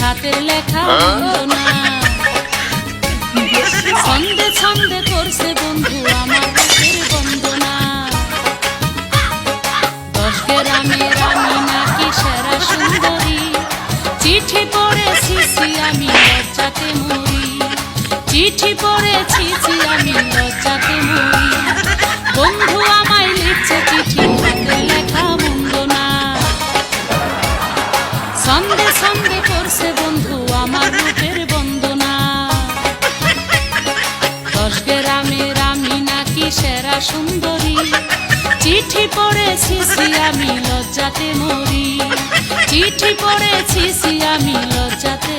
হাতের লেখা বন্দনা। ছন্দে ছন্দে করছে বন্ধু আমার বুকের বন্দনা। দশ গ্রামের আমি নাকি সেরা সুন্দরী। চিঠি পড়েছি আমি লজ্জাতে মরি। চিঠি পড়েছি আমি লজ্জাতে মরি। বন্ধু আমায় সন্দে সন্ধে করছে বন্ধু আমার রূপের বন্দনা। দশ গ্রামের আমি নাকি সেরা সুন্দরী। চিঠি পড়েছি আমি লজ্জাতে মরি। চিঠি পড়েছি আমি লজ্জাতে